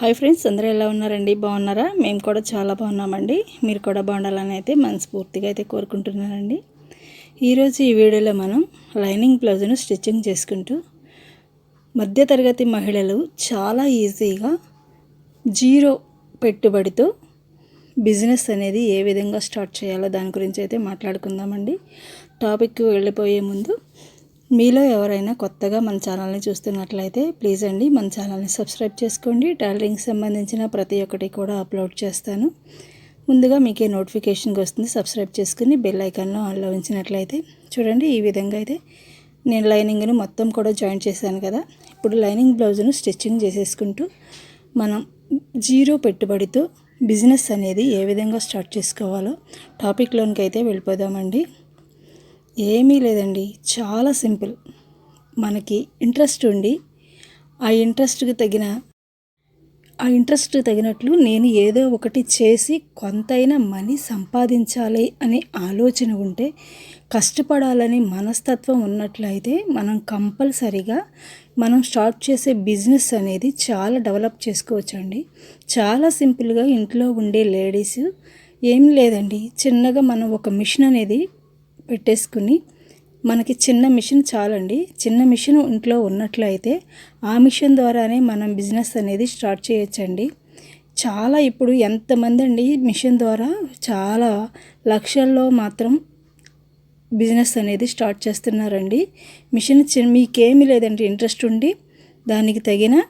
Hi friends అందరూ ఎలా ఉన్నారండి? బాగున్నారా? మేము కూడా చాలా బాగున్నామండి. మీరు కూడా బాగుండాలని అయితే మనస్ఫూర్తిగా అయితే కోరుకుంటున్నానండి. ఈరోజు ఈ వీడియోలో మనం లైనింగ్ బ్లౌజ్ను స్టిచ్చింగ్ చేసుకుంటూ మధ్యతరగతి మహిళలు చాలా ఈజీగా జీరో పెట్టుబడితో బిజినెస్ అనేది ఏ విధంగా స్టార్ట్ చేయాలో దాని గురించి అయితే మాట్లాడుకుందామండి. టాపిక్కి వెళ్ళిపోయే ముందు మీలో ఎవరైనా కొత్తగా మన ఛానల్ని చూస్తున్నట్లయితే ప్లీజ్ అండి మన ఛానల్ని సబ్స్క్రైబ్ చేసుకోండి. టైలరింగ్ సంబంధించిన ప్రతి ఒక్కటి కూడా అప్లోడ్ చేస్తాను. ముందుగా మీకే నోటిఫికేషన్కి వస్తుంది. సబ్స్క్రైబ్ చేసుకుని బెల్ ఐకాన్లో ఆన్లో ఉంచినట్లయితే చూడండి ఈ విధంగా అయితే నేను లైనింగ్ను మొత్తం కూడా జాయిన్ చేశాను కదా. ఇప్పుడు లైనింగ్ బ్లౌజ్ను స్టిచ్చింగ్ చేసేసుకుంటూ మనం జీరో పెట్టుబడితో బిజినెస్ అనేది ఏ విధంగా స్టార్ట్ చేసుకోవాలో టాపిక్లోనికి అయితే వెళ్ళిపోదామండి. ఏమీ లేదండి. చాలా సింపుల్. మనకి ఇంట్రెస్ట్ ఉండి ఆ ఇంట్రెస్ట్కి తగిన ఆ ఇంట్రెస్ట్ తగినట్లు నేను ఏదో ఒకటి చేసి కొంతైనా మనీ సంపాదించాలి అనే ఆలోచన ఉంటే కష్టపడాలని మనస్తత్వం ఉన్నట్లయితే మనం కంపల్సరిగా మనం స్టార్ట్ చేసే బిజినెస్ అనేది చాలా డెవలప్ చేసుకోవచ్చండి. చాలా సింపుల్గా ఇంట్లో ఉండే లేడీస్ ఏం లేదండి. చిన్నగా మనం ఒక మిషన్ అనేది పెట్టేసుకుని మనకి చిన్న మిషన్ చాలండి. చిన్న మిషన్ ఇంట్లో ఉన్నట్లయితే ఆ మిషన్ ద్వారానే మనం బిజినెస్ అనేది స్టార్ట్ చేయొచ్చండి. చాలా ఇప్పుడు ఎంతమంది అండి మిషన్ ద్వారా? చాలా లక్షల్లో మాత్రం బిజినెస్ అనేది స్టార్ట్ చేస్తున్నారండి. మిషన్ చి- మీకేమీ లేదండి. ఇంట్రెస్ట్ ఉండి దానికి తగిన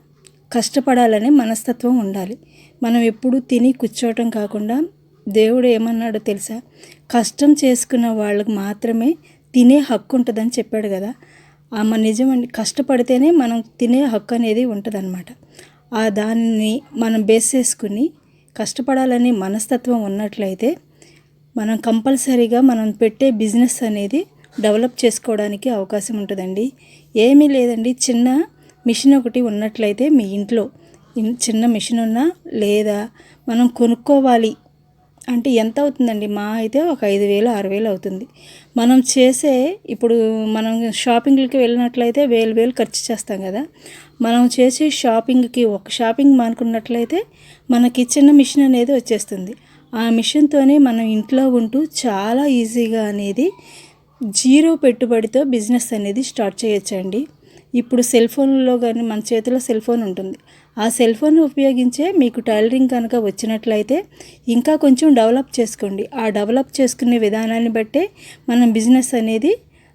కష్టపడాలనే మనస్తత్వం ఉండాలి. మనం ఎప్పుడు తిని కూర్చోవటం కాకుండా దేవుడు ఏమన్నాడో తెలుసా? కష్టం చేసుకున్న వాళ్ళకు మాత్రమే తినే హక్కు ఉంటుందని చెప్పాడు కదా. ఆమె నిజమండి కష్టపడితేనే మనం తినే హక్కు అనేది ఉంటుందన్నమాట. ఆ దాన్ని మనం బేస్ చేసుకుని కష్టపడాలనే మనస్తత్వం ఉన్నట్లయితే మనం కంపల్సరీగా మనం పెట్టే బిజినెస్ అనేది డెవలప్ చేసుకోవడానికి అవకాశం ఉంటుందండి. ఏమీ లేదండి చిన్న మిషన్ ఒకటి ఉన్నట్లయితే మీ ఇంట్లో చిన్న మిషన్ ఉన్నా లేదా మనం కొనుక్కోవాలి అంటే ఎంత అవుతుందండి? మా అయితే ఒక ఐదు వేలు ఆరు వేలు అవుతుంది. మనం చేసే ఇప్పుడు మనం షాపింగ్లకి వెళ్ళినట్లయితే వేలు వేలు ఖర్చు చేస్తాం కదా. మనం చేసే షాపింగ్కి ఒక షాపింగ్ మానుకున్నట్లయితే మనకి చిన్న మిషన్ అనేది వచ్చేస్తుంది. ఆ మిషన్తోనే మనం ఇంట్లో ఉంటూ చాలా ఈజీగా అనేది జీరో పెట్టుబడితో బిజినెస్ అనేది స్టార్ట్ చేయొచ్చండి. ఇప్పుడు సెల్ ఫోన్లో కానీ మన చేతిలో సెల్ ఫోన్ ఉంటుంది. ఆ సెల్ ఫోన్ ఉపయోగించే మీకు టైలరింగ్ కనుక వచ్చినట్లయితే ఇంకా కొంచెం డెవలప్ చేసుకోండి. ఆ డెవలప్ చేసుకునే విధానాన్ని బట్టే మన బిజినెస్ అనేది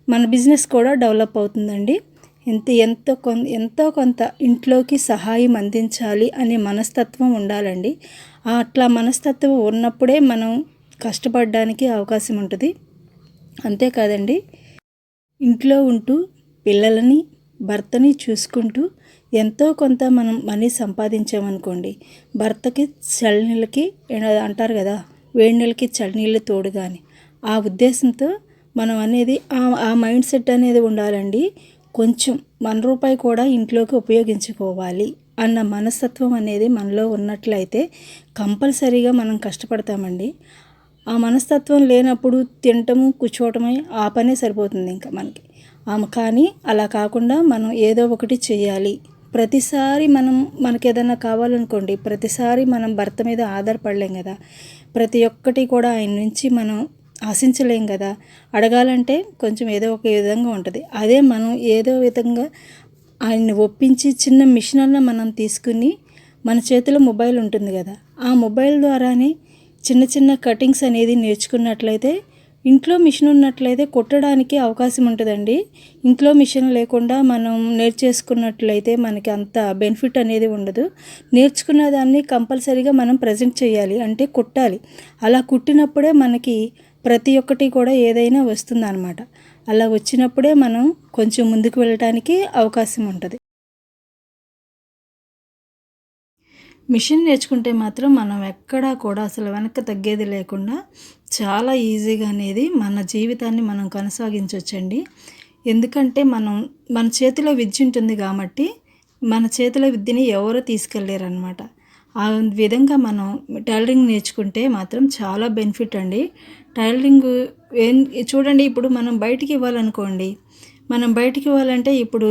మన బిజినెస్ కూడా డెవలప్ అవుతుందండి. ఎంత ఎంతో కొంత ఎంతో కొంత ఇంట్లోకి సహాయం అందించాలి అనే మనస్తత్వం ఉండాలండి. అట్లా మనస్తత్వం ఉన్నప్పుడే మనం కష్టపడడానికి అవకాశం ఉంటుంది. అంతేకాదండి ఇంట్లో ఉంటూ పిల్లలని భర్తని చూసుకుంటూ ఎంతో కొంత మనం మనీ సంపాదించామనుకోండి భర్తకి చలినీళ్ళకి అంటారు కదా వేడి నీళ్ళకి చలినీళ్ళు తోడుగా అని ఆ ఉద్దేశంతో మనం అనేది ఆ ఆ మైండ్ సెట్ అనేది ఉండాలండి. కొంచెం మన రూపాయి కూడా ఇంట్లోకి ఉపయోగించుకోవాలి అన్న మనస్తత్వం అనేది మనలో ఉన్నట్లయితే కంపల్సరీగా మనం కష్టపడతామండి. ఆ మనస్తత్వం లేనప్పుడు తినటము కూర్చోవటమే ఆ పనే సరిపోతుంది ఇంకా మనకి. ఆమె కానీ అలా కాకుండా మనం ఏదో ఒకటి చేయాలి. ప్రతిసారి మనం మనకి ఏదైనా కావాలనుకోండి ప్రతిసారి మనం భర్త మీద ఆధారపడలేం కదా. ప్రతి ఒక్కటి కూడా ఆయన నుంచి మనం ఆశించలేం కదా. అడగాలంటే కొంచెం ఏదో ఒక విధంగా ఉంటుంది. అదే మనం ఏదో విధంగా ఆయన్ని ఒప్పించి చిన్న మిషన్ అన్న మనం తీసుకుని మన చేతిలో మొబైల్ ఉంటుంది కదా. ఆ మొబైల్ ద్వారానే చిన్న చిన్న కటింగ్స్ అనేది నేర్చుకున్నట్లయితే ఇంట్లో మిషన్ ఉన్నట్లయితే కుట్టడానికి అవకాశం ఉంటుందండి. ఇంట్లో మిషన్ లేకుండా మనం నేర్చేసుకున్నట్లయితే మనకి అంత బెనిఫిట్ అనేది ఉండదు. నేర్చుకున్న దాన్ని కంపల్సరీగా మనం ప్రజెంట్ చేయాలి అంటే కుట్టాలి. అలా కుట్టినప్పుడే మనకి ప్రతి ఒక్కటి కూడా ఏదైనా వస్తుందన్నమాట. అలా వచ్చినప్పుడే మనం కొంచెం ముందుకు వెళ్ళటానికి అవకాశం ఉంటుంది. మిషన్ నేర్చుకుంటే మాత్రం మనం ఎక్కడా కూడా అసలు వెనక్కి తగ్గేది లేకుండా చాలా ఈజీగా అనేది మన జీవితాన్ని మనం కొనసాగించవచ్చండి ఎందుకంటే మనం మన చేతిలో విద్య ఉంటుంది కాబట్టి మన చేతిలో విద్యని ఎవరు తీసుకెళ్ళలేరు అనమాట ఆ విధంగా మనం టైలరింగ్ నేర్చుకుంటే మాత్రం చాలా బెనిఫిట్ అండి. టైలరింగ్ ఏం చూడండి ఇప్పుడు మనం బయటికి ఇవ్వాలనుకోండి మనం బయటికి ఇవ్వాలంటే ఇప్పుడు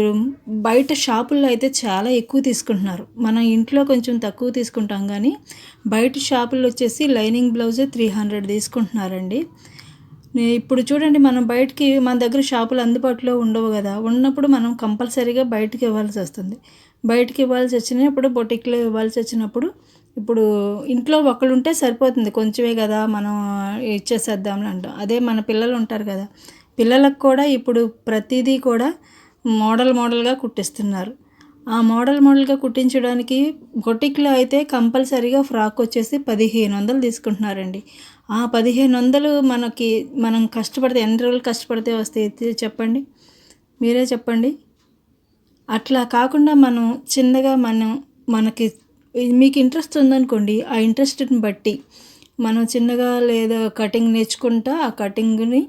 బయట షాపుల్లో అయితే చాలా ఎక్కువ తీసుకుంటున్నారు. మన ఇంట్లో కొంచెం తక్కువ తీసుకుంటాం కానీ బయట షాపుల్లో వచ్చేసి లైనింగ్ బ్లౌజే త్రీ హండ్రెడ్ తీసుకుంటున్నారండి. ఇప్పుడు చూడండి మనం బయటికి మన దగ్గర షాపులు అందుబాటులో ఉండవు కదా. ఉన్నప్పుడు మనం కంపల్సరీగా బయటికి ఇవ్వాల్సి వస్తుంది. బయటికి ఇవ్వాల్సి వచ్చినప్పుడు బొటిక్లో ఇవ్వాల్సి వచ్చినప్పుడు ఇప్పుడు ఇంట్లో ఒకళ్ళు ఉంటే సరిపోతుంది. కొంచెమే కదా మనం ఇచ్చేసేద్దాం అంటాం. అదే మన పిల్లలు ఉంటారు కదా. పిల్లలకు కూడా ఇప్పుడు ప్రతిదీ కూడా మోడల్ మోడల్గా కుట్టిస్తున్నారు. ఆ మోడల్ మోడల్గా కుట్టించడానికి బొటిక్లో అయితే కంపల్సరీగా ఫ్రాక్ వచ్చేసి పదిహేను వందలు తీసుకుంటున్నారండి. ఆ పదిహేను వందలు మనకి మనం కష్టపడితే ఎన్ని రోజులు కష్టపడితే వస్తాయి చెప్పండి? మీరే చెప్పండి. అట్లా కాకుండా మనం చిన్నగా మనం మనకి మీకు ఇంట్రెస్ట్ ఉందనుకోండి ఆ ఇంట్రెస్ట్ని బట్టి మనం చిన్నగా లేదా కటింగ్ నేర్చుకుంటా ఆ కటింగ్ని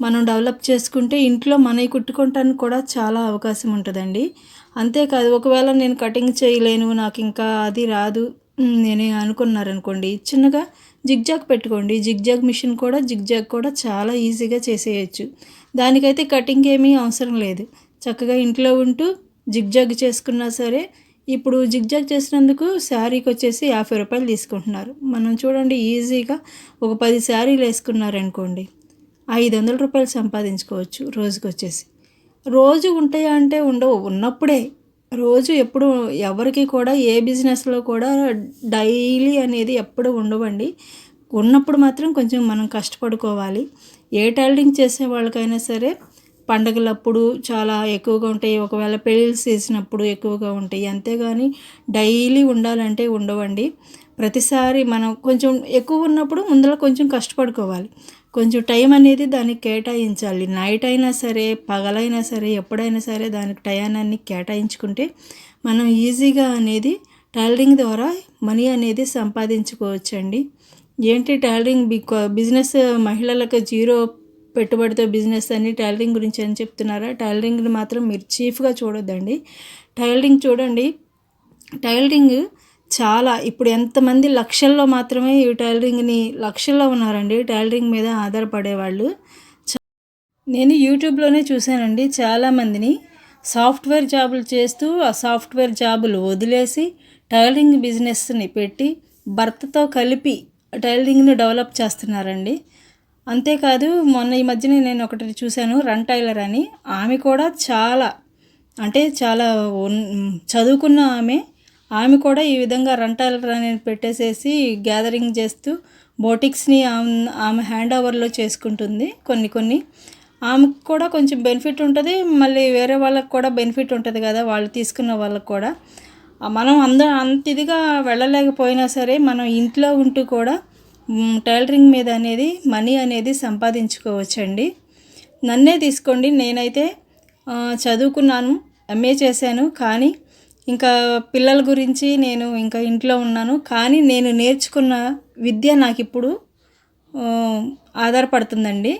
మనం డెవలప్ చేసుకుంటే ఇంట్లో మనవి కుట్టుకోవటానికి కూడా చాలా అవకాశం ఉంటుందండి. అంతేకాదు ఒకవేళ నేను కటింగ్ చేయలేను నాకు ఇంకా అది రాదు నేను అనుకున్నారనుకోండి చిన్నగా జిగ్జాగ్ పెట్టుకోండి. జిగ్జాగ్ మిషన్ కూడా జిగ్జాగ్ కూడా చాలా ఈజీగా చేసేయచ్చు. దానికైతే కటింగ్ ఏమీ అవసరం లేదు. చక్కగా ఇంట్లో ఉంటూ జిగ్జాగ్ చేసుకున్నా సరే ఇప్పుడు జిగ్జాగ్ చేసినందుకు శారీకి వచ్చేసి యాభై రూపాయలు తీసుకుంటున్నారు. మనం చూడండి ఈజీగా ఒక పది శారీలు వేసుకున్నారనుకోండి. ఐదు వందల రూపాయలు సంపాదించుకోవచ్చు రోజుకి వచ్చేసి రోజు ఉంటాయా అంటే ఉండవు. ఉన్నప్పుడే. రోజు ఎప్పుడు ఎవరికి కూడా ఏ బిజినెస్లో కూడా డైలీ అనేది ఎప్పుడు ఉండవండి. ఉన్నప్పుడు మాత్రం కొంచెం మనం కష్టపడుకోవాలి. ఏ టైలరింగ్ చేసే వాళ్ళకైనా సరే పండగలప్పుడు చాలా ఎక్కువగా ఉంటాయి. ఒకవేళ పెళ్ళిళ్ళు చేసినప్పుడు ఎక్కువగా ఉంటాయి. అంతేగాని డైలీ ఉండాలంటే ఉండవండి. ప్రతిసారి మనం కొంచెం ఎక్కువ ఉన్నప్పుడు ముందర కొంచెం కష్టపడుకోవాలి. కొంచెం టైం అనేది దానికి కేటాయించాలి. నైట్ అయినా సరే పగలైనా సరే ఎప్పుడైనా సరే దానికి టయానాన్ని కేటాయించుకుంటే మనం ఈజీగా అనేది టైలరింగ్ ద్వారా మనీ అనేది సంపాదించుకోవచ్చండి. ఏంటి టైలరింగ్ బిగ్ బిజినెస్ మహిళలకు జీరో పెట్టుబడితో బిజినెస్ అని టైలరింగ్ గురించి అని చెప్తున్నారా? టైలరింగ్ని మాత్రం మీరు చీఫ్గా చూడొద్దండి. టైలరింగ్ చూడండి. టైలరింగ్ చాలా ఇప్పుడు ఎంతమంది లక్షల్లో మాత్రమే ఈ టైలరింగ్ని లక్షల్లో ఉన్నారండి. టైలరింగ్ మీద ఆధారపడేవాళ్ళు. చ- నేను యూట్యూబ్లోనే చూశానండి చాలామందిని సాఫ్ట్వేర్ జాబులు చేస్తూ ఆ సాఫ్ట్వేర్ జాబులు వదిలేసి టైలరింగ్ బిజినెస్ని పెట్టి భర్తతో కలిపి టైలరింగ్ని డెవలప్ చేస్తున్నారండి. అంతేకాదు మొన్న ఈ మధ్యన నేను ఒకటి చూశాను రన్ టైలర్ అని. ఆమె కూడా చాలా అంటే చాలా చదువుకున్న ఆమె ఆమె కూడా ఈ విధంగా రన్ టైలర్ అనేది పెట్టేసేసి గ్యాదరింగ్ చేస్తూ బోటిక్స్ని ఆమె ఆమె హ్యాండ్ ఓవర్లో చేసుకుంటుంది కొన్ని కొన్ని. ఆమెకు కూడా కొంచెం బెనిఫిట్ ఉంటుంది మళ్ళీ వేరే వాళ్ళకి కూడా బెనిఫిట్ ఉంటుంది కదా వాళ్ళు తీసుకున్న వాళ్ళకు కూడా. మనం అంద అంత ఇదిగా వెళ్ళలేకపోయినా సరే మనం ఇంట్లో ఉంటూ కూడా టైలరింగ్ మీద అనేది మనీ అనేది సంపాదించుకోవచ్చండి. నన్నే తీసుకోండి నేనైతే చదువుకున్నాను ఎంఏ చేశాను కానీ ఇంకా పిల్లల గురించి నేను ఇంకా ఇంట్లో ఉన్నాను. కానీ నేను నేర్చుకున్న విద్య నాకు ఇప్పుడు ఆధారపడుతుందండి.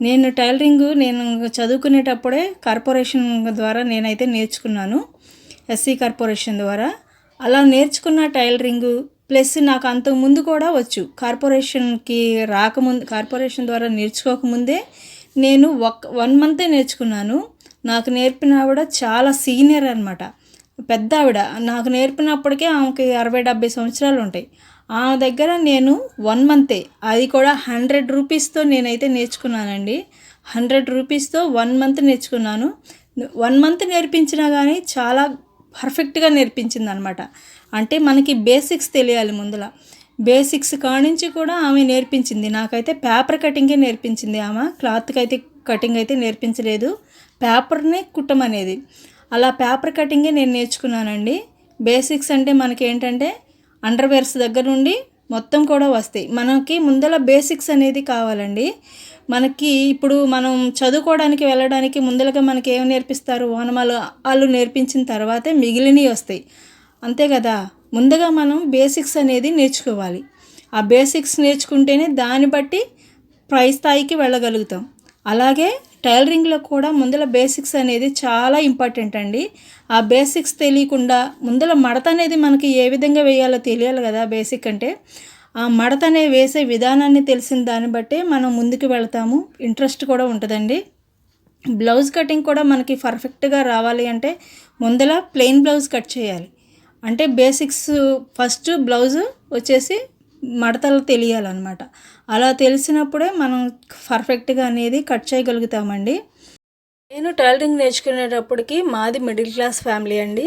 నేను టైలరింగ్ నేను చదువుకునేటప్పుడే కార్పొరేషన్ ద్వారా నేనైతే నేర్చుకున్నాను. ఎస్సీ కార్పొరేషన్ ద్వారా. అలా నేర్చుకున్న టైలరింగ్ ప్లస్ నాకు అంతకు ముందు కూడా వచ్చు. కార్పొరేషన్కి రాకముందు కార్పొరేషన్ ద్వారా నేర్చుకోకముందే నేను ఒక వన్ మంతే నేర్చుకున్నాను. నాకు నేర్పిన ఆవిడ చాలా సీనియర్ అనమాట పెద్ద ఆవిడ నాకు నేర్పినప్పటికే ఆమెకి అరవై డెబ్బై సంవత్సరాలు ఉంటాయి. ఆమె దగ్గర నేను వన్ మంతే. అది కూడా హండ్రెడ్ రూపీస్తో నేనైతే నేర్చుకున్నానండి. హండ్రెడ్ రూపీస్తో వన్ మంత్ నేర్చుకున్నాను. వన్ మంత్ నేర్పించినా కానీ చాలా పర్ఫెక్ట్గా నేర్పించింది అనమాట అంటే మనకి బేసిక్స్ తెలియాలి ముందుల. బేసిక్స్ కానించి కూడా ఆమె నేర్పించింది. నాకైతే పేపర్ కటింగే నేర్పించింది ఆమె. క్లాత్కి అయితే కటింగ్ అయితే నేర్పించలేదు. పేపర్నే కుట్టమనేది. అలా పేపర్ కటింగే నేను నేర్చుకున్నానండి. బేసిక్స్ అంటే మనకి ఏంటంటే అండర్వేర్స్ దగ్గర నుండి మొత్తం కూడా వస్తాయి. మనకి ముందల బేసిక్స్ అనేది కావాలండి. మనకి ఇప్పుడు మనం చదువుకోవడానికి వెళ్ళడానికి ముందరగా మనకి ఏం నేర్పిస్తారు? ఓనమాలు వాళ్ళు నేర్పించిన తర్వాతే మిగిలినవి వస్తాయి. అంతే కదా? ముందుగా మనం బేసిక్స్ అనేది నేర్చుకోవాలి. ఆ బేసిక్స్ నేర్చుకుంటేనే దాన్ని బట్టి పై స్థాయికి వెళ్ళగలుగుతాం. అలాగే టైలరింగ్లో కూడా ముందల బేసిక్స్ అనేది చాలా ఇంపార్టెంట్ అండి. ఆ బేసిక్స్ తెలియకుండా ముందల మడత అనేది మనకి ఏ విధంగా వేయాలో తెలియాలి కదా బేసిక్ అంటే. ఆ మడత అనే వేసే విధానాన్ని తెలిసిన దాన్ని బట్టే మనం ముందుకు వెళ్తాము. ఇంట్రెస్ట్ కూడా ఉంటుందండి. బ్లౌజ్ కటింగ్ కూడా మనకి పర్ఫెక్ట్గా రావాలి అంటే ముందల ప్లెయిన్ బ్లౌజ్ కట్ చేయాలి. అంటే బేసిక్స్ ఫస్ట్ బ్లౌజ్ వచ్చేసి మడతలు తెలియాలన్నమాట. అలా తెలిసినప్పుడే మనం పర్ఫెక్ట్గా అనేది కట్ చేయగలుగుతామండి. నేను టైలరింగ్ నేర్చుకునేటప్పటికి మాది మిడిల్ క్లాస్ ఫ్యామిలీ అండి.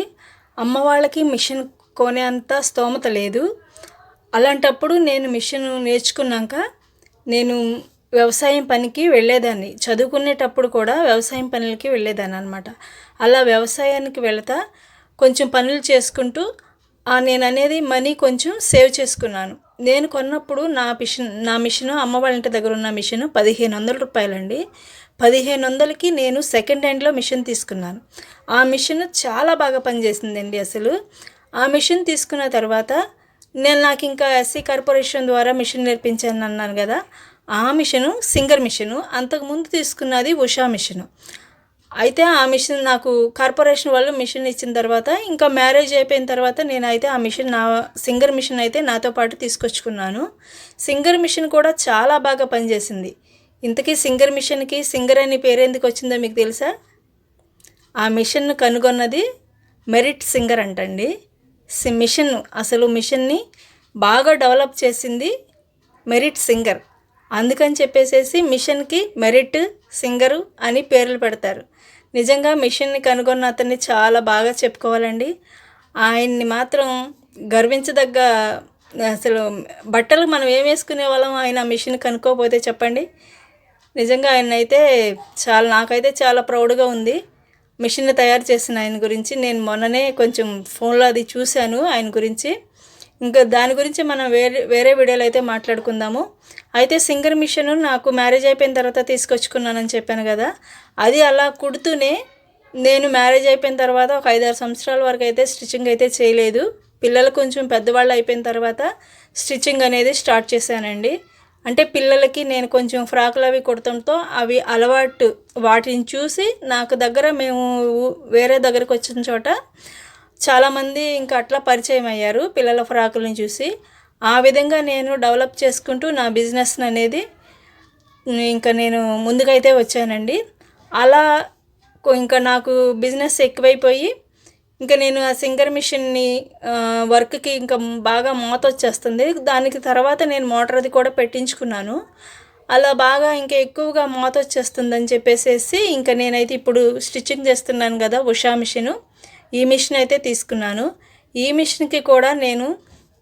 అమ్మ వాళ్ళకి మిషన్ కొనేంత స్తోమత లేదు. అలాంటప్పుడు నేను మిషన్ నేర్చుకున్నాక నేను వ్యవసాయం పనికి వెళ్ళేదాన్ని. చదువుకునేటప్పుడు కూడా వ్యవసాయం పనులకి వెళ్ళేదాన్ని అనమాట అలా వ్యవసాయానికి వెళతా కొంచెం పనులు చేసుకుంటూ నేను అనేది మనీ కొంచెం సేవ్ చేసుకున్నాను. నేను కొన్నప్పుడు నా మిషన్ నా మిషన్ అమ్మ వాళ్ళ ఇంటి దగ్గర ఉన్న మిషన్ పదిహేను వందల రూపాయలండి. పదిహేను వందలకి నేను సెకండ్ హ్యాండ్లో మిషన్ తీసుకున్నాను. ఆ మిషన్ చాలా బాగా పనిచేసిందండి అసలు. ఆ మిషన్ తీసుకున్న తర్వాత నేను నాకు ఇంకా ఎస్సీ కార్పొరేషన్ ద్వారా మిషన్ నేర్పించాను అన్నాను కదా ఆ మిషను సింగర్ మిషను. అంతకుముందు తీసుకున్నది ఉషా మిషను. అయితే ఆ మిషన్ నాకు కార్పొరేషన్ వాళ్ళు మిషన్ ఇచ్చిన తర్వాత ఇంకా మ్యారేజ్ అయిపోయిన తర్వాత నేను అయితే ఆ మిషన్ నా సింగర్ మిషన్ అయితే నాతో పాటు తీసుకొచ్చుకున్నాను. సింగర్ మిషన్ కూడా చాలా బాగా పనిచేసింది. ఇంతకీ సింగర్ మిషన్కి సింగర్ అని పేరు ఎందుకు వచ్చిందో మీకు తెలుసా? ఆ మిషన్ను కనుగొన్నది మెరిట్ సింగర్ అంటండి. మిషన్ అసలు మిషన్ని బాగా డెవలప్ చేసింది మెరిట్ సింగర్. అందుకని చెప్పేసేసి మిషన్కి మెరిట్ సింగరు అని పేర్లు పెడతారు. నిజంగా మిషన్ని కనుగొన్న అతన్ని చాలా బాగా చెప్పుకోవాలండి. ఆయన్ని మాత్రం గర్వించదగ్గ అసలు బట్టలు మనం ఏం వేసుకునే వాళ్ళం ఆయన మిషన్ కనుక్కోపోతే చెప్పండి. నిజంగా ఆయన అయితే చాలా నాకైతే చాలా ప్రౌడ్గా ఉంది. మిషన్ తయారు చేసిన ఆయన గురించి నేను మొన్ననే కొంచెం ఫోన్లో అది చూశాను ఆయన గురించి. ఇంకా దాని గురించి మనం వేరే వేరే వీడియోలో అయితే మాట్లాడుకుందాము. అయితే సింగర్ మిషన్ నాకు మ్యారేజ్ అయిపోయిన తర్వాత తీసుకొచ్చుకున్నానని చెప్పాను కదా. అది అలా కుడుతూనే నేను మ్యారేజ్ అయిపోయిన తర్వాత ఒక ఐదారు సంవత్సరాల వరకు అయితే స్టిచ్చింగ్ అయితే చేయలేదు. పిల్లలు కొంచెం పెద్దవాళ్ళు అయిపోయిన తర్వాత స్టిచ్చింగ్ అనేది స్టార్ట్ చేశానండి. అంటే పిల్లలకి నేను కొంచెం ఫ్రాకులు అవి కుడటంతో అవి అలవాటు వాటిని చూసి నాకు దగ్గర మేము వేరే దగ్గరకు వచ్చిన చోట చాలామంది ఇంకా అట్లా పరిచయం అయ్యారు పిల్లల ఫ్రాకులను చూసి. ఆ విధంగా నేను డెవలప్ చేసుకుంటూ నా బిజినెస్ అనేది ఇంకా నేను ముందుకైతే వచ్చానండి. అలా ఇంకా నాకు బిజినెస్ ఎక్కువైపోయి ఇంకా నేను ఆ సింగర్ మిషన్ని వర్క్కి ఇంకా బాగా మోత వచ్చేస్తుంది. దానికి తర్వాత నేను మోటార్ది కూడా పెట్టించుకున్నాను. అలా బాగా ఇంకా ఎక్కువగా మోత వచ్చేస్తుందని చెప్పేసేసి ఇంకా నేనైతే ఇప్పుడు స్టిచ్చింగ్ చేస్తున్నాను కదా ఉషా మిషను. ఈ మిషన్ అయితే తీసుకున్నాను. ఈ మిషన్కి కూడా నేను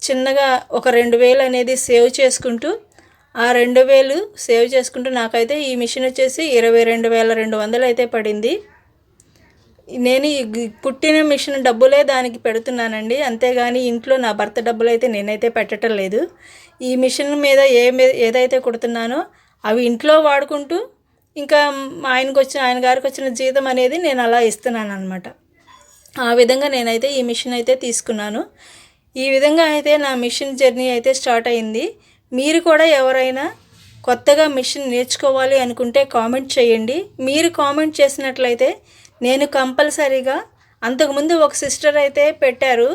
చిన్నగా ఒక రెండు వేలు అనేది సేవ్ చేసుకుంటూ ఆ రెండు వేలు సేవ్ చేసుకుంటూ నాకైతే ఈ మిషన్ వచ్చేసి ఇరవై రెండు వేల రెండు వందలు అయితే పడింది. నేను పుట్టిన మిషన్ డబ్బులే దానికి పెడుతున్నానండి. అంతేగాని ఇంట్లో నా భర్త డబ్బులు అయితే నేనైతే పెట్టడం లేదు. ఈ మిషన్ మీద ఏ ఏదైతే కుడుతున్నానో అవి ఇంట్లో వాడుకుంటూ ఇంకా ఆయనకు వచ్చిన ఆయన గారికి వచ్చిన జీతం అనేది నేను అలా ఇస్తున్నాను అనమాట ఆ విధంగా నేనైతే ఈ మిషన్ అయితే తీసుకున్నాను. ఈ విధంగా అయితే నా మిషన్ జర్నీ అయితే స్టార్ట్ అయింది. మీరు కూడా ఎవరైనా కొత్తగా మిషన్ నేర్చుకోవాలి అనుకుంటే కామెంట్ చేయండి. మీరు కామెంట్ చేసినట్లయితే నేను కంపల్సరీగా అంతకుముందు ఒక సిస్టర్ అయితే పెట్టారు.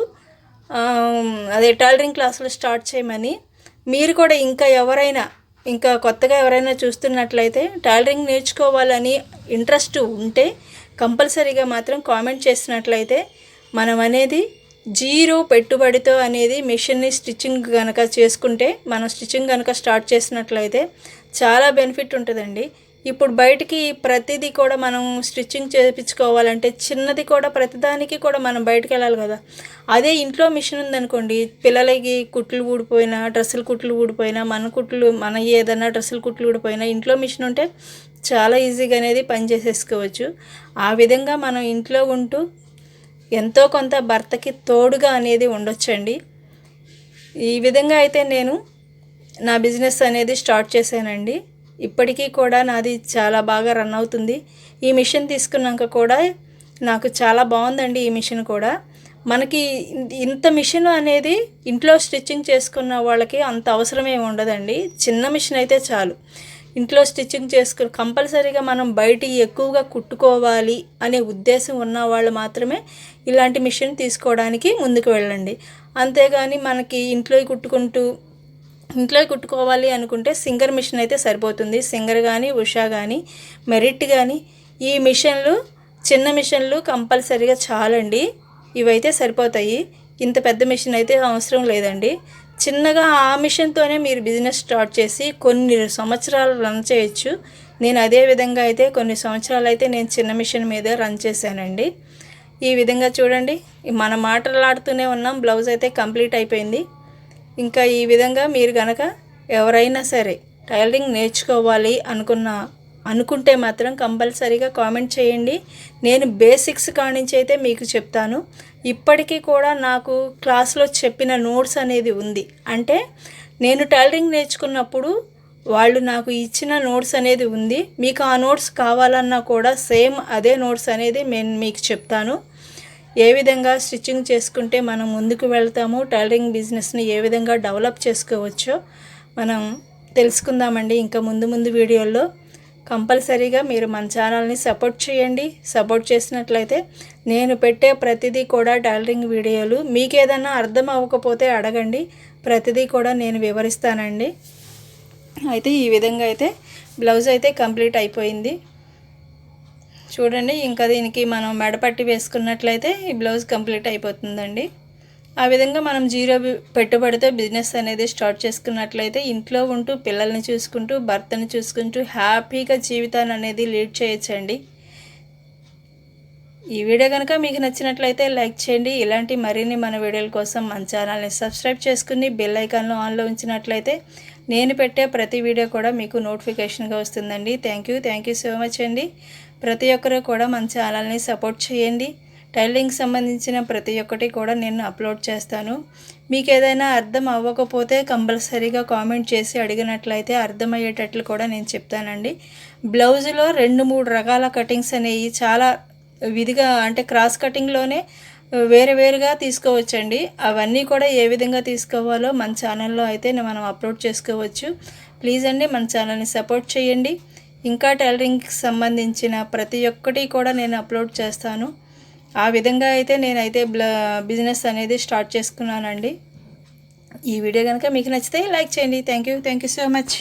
అదే టైలరింగ్ క్లాసులు స్టార్ట్ చేయమని. మీరు కూడా ఇంకా ఎవరైనా ఇంకా కొత్తగా ఎవరైనా చూస్తున్నట్లయితే టైలరింగ్ నేర్చుకోవాలని ఇంట్రెస్ట్ ఉంటే కంపల్సరీగా మాత్రం కామెంట్ చేసినట్లయితే మనం అనేది జీరో పెట్టుబడితో అనేది మిషన్ని స్టిచ్చింగ్ కనుక చేసుకుంటే మనం స్టిచ్చింగ్ కనుక స్టార్ట్ చేసినట్లయితే చాలా బెనిఫిట్ ఉంటుందండి. ఇప్పుడు బయటికి ప్రతిదీ కూడా మనం స్టిచ్చింగ్ చేయించుకోవాలంటే చిన్నది కూడా ప్రతిదానికి కూడా మనం బయటకు వెళ్ళాలి కదా. అదే ఇంట్లో మిషన్ ఉందనుకోండి పిల్లలకి కుట్లు ఊడిపోయినా డ్రెస్సులు కుట్లు ఊడిపోయినా మన కుట్లు మన ఏదైనా డ్రెస్సులు కుట్లు ఊడిపోయినా ఇంట్లో మిషన్ ఉంటే చాలా ఈజీగా అనేది పనిచేసేసుకోవచ్చు ఆ విధంగా మనం ఇంట్లో ఉంటూ ఎంతో కొంత భర్తకి తోడుగా అనేది ఉండొచ్చండి. ఈ విధంగా అయితే నేను నా బిజినెస్ అనేది స్టార్ట్ చేశానండి. ఇప్పటికీ కూడా నాది చాలా బాగా రన్ అవుతుంది. ఈ మిషన్ తీసుకున్నాక కూడా నాకు చాలా బాగుందండి ఈ మిషన్ కూడా. మనకి ఇంత మిషన్ అనేది ఇంట్లో స్టిచ్చింగ్ చేసుకున్న వాళ్ళకి అంత అవసరమే ఉండదండి. చిన్న మిషన్ అయితే చాలు. ఇంట్లో స్టిచ్చింగ్ చేసుకుని కంపల్సరీగా మనం బయట ఎక్కువగా కుట్టుకోవాలి అనే ఉద్దేశం ఉన్న వాళ్ళు మాత్రమే ఇలాంటి మిషన్ తీసుకోవడానికి ముందుకు వెళ్ళండి. అంతేగాని మనకి ఇంట్లో కుట్టుకుంటూ ఇంట్లో కుట్టుకోవాలి అనుకుంటే సింగర్ మిషన్ అయితే సరిపోతుంది. సింగర్ కానీ ఉషా కానీ మెరిట్ కానీ ఈ మిషన్లు చిన్న మిషన్లు కంపల్సరీగా చాలండి. ఇవైతే సరిపోతాయి. ఇంత పెద్ద మిషన్ అయితే అవసరం లేదండి. చిన్నగా ఆ మిషన్తోనే మీరు బిజినెస్ స్టార్ట్ చేసి కొన్ని సంవత్సరాలు రన్ చేయొచ్చు. నేను అదే విధంగా అయితే కొన్ని సంవత్సరాలు అయితే నేను చిన్న మిషన్ మీద రన్ చేశానండి. ఈ విధంగా చూడండి. మన మాటలాడుతూనే ఉన్నాం. బ్లౌజ్ అయితే కంప్లీట్ అయిపోయింది. ఇంకా ఈ విధంగా మీరు గనక ఎవరైనా సరే టైలరింగ్ నేర్చుకోవాలి అనుకున్న అనుకుంటే మాత్రం కంపల్సరీగా కామెంట్ చేయండి. నేను బేసిక్స్ కానించి అయితే మీకు చెప్తాను. ఇప్పటికీ కూడా నాకు క్లాస్లో చెప్పిన నోట్స్ అనేది ఉంది. అంటే నేను టైలరింగ్ నేర్చుకున్నప్పుడు వాళ్ళు నాకు ఇచ్చిన నోట్స్ అనేది ఉంది. మీకు ఆ నోట్స్ కావాలన్నా కూడా సేమ్ అదే నోట్స్ అనేది నేను మీకు చెప్తాను. ఏ విధంగా స్టిచ్చింగ్ చేసుకుంటే మనం ముందుకు వెళ్తాము టైలరింగ్ బిజినెస్ని ఏ విధంగా డెవలప్ చేసుకోవచ్చో మనం తెలుసుకుందామండి. ఇంకా ముందు ముందు వీడియోల్లో కంపల్సరీగా మీరు మన ఛానల్ని సపోర్ట్ చేయండి. సపోర్ట్ చేసినట్లయితే నేను పెట్టే ప్రతిదీ కూడా టైలరింగ్ వీడియోలు. మీకు ఏదైనా అర్థం అవ్వకపోతే అడగండి. ప్రతిదీ కూడా నేను వివరిస్తానండి. అయితే ఈ విధంగా అయితే బ్లౌజ్ అయితే కంప్లీట్ అయిపోయింది. చూడండి ఇంకా దీనికి మనం మెడపట్టి వేసుకున్నట్లయితే ఈ బ్లౌజ్ కంప్లీట్ అయిపోతుందండి. ఆ విధంగా మనం జీరో పెట్టుబడితో బిజినెస్ అనేది స్టార్ట్ చేసుకున్నట్లయితే ఇంట్లో ఉంటూ పిల్లల్ని చూసుకుంటూ భర్తని చూసుకుంటూ హ్యాపీగా జీవితాన్ని అనేది లీడ్ చేయొచ్చండి. ఈ వీడియో కనుక మీకు నచ్చినట్లయితే లైక్ చేయండి. ఇలాంటి మరిన్ని మన వీడియోల కోసం మన ఛానల్ని సబ్స్క్రైబ్ చేసుకుని బెల్ ఐకాన్లో ఆన్లో ఉంచినట్లయితే నేను పెట్టే ప్రతి వీడియో కూడా మీకు నోటిఫికేషన్గా వస్తుందండి. Thank you. Thank you so much అండి. ప్రతి ఒక్కరు కూడా మన ఛానల్ని సపోర్ట్ చేయండి. టైలరింగ్ సంబంధించిన ప్రతి ఒక్కటి కూడా నేను అప్లోడ్ చేస్తాను. మీకు ఏదైనా అర్థం అవ్వకపోతే కంపల్సరీగా కామెంట్ చేసి అడిగినట్లయితే అర్థమయ్యేటట్లు కూడా నేను చెప్తానండి. బ్లౌజులో రెండు మూడు రకాల కటింగ్స్ అనేవి చాలా విధిగా అంటే క్రాస్ కటింగ్లోనే వేరే వేరుగా తీసుకోవచ్చండి. అవన్నీ కూడా ఏ విధంగా తీసుకోవాలో మన ఛానల్లో అయితే మనం అప్లోడ్ చేసుకోవచ్చు. ప్లీజ్ అండి మన ఛానల్ని సపోర్ట్ చేయండి. ఇంకా టైలరింగ్కి సంబంధించిన ప్రతి ఒక్కటి కూడా నేను అప్లోడ్ చేస్తాను. ఆ విధంగా అయితే నేనైతే బ్ల బిజినెస్ అనేది స్టార్ట్ చేసుకున్నానండి. ఈ వీడియో కనుక మీకు నచ్చితే లైక్ చేయండి. Thank you thank you so much.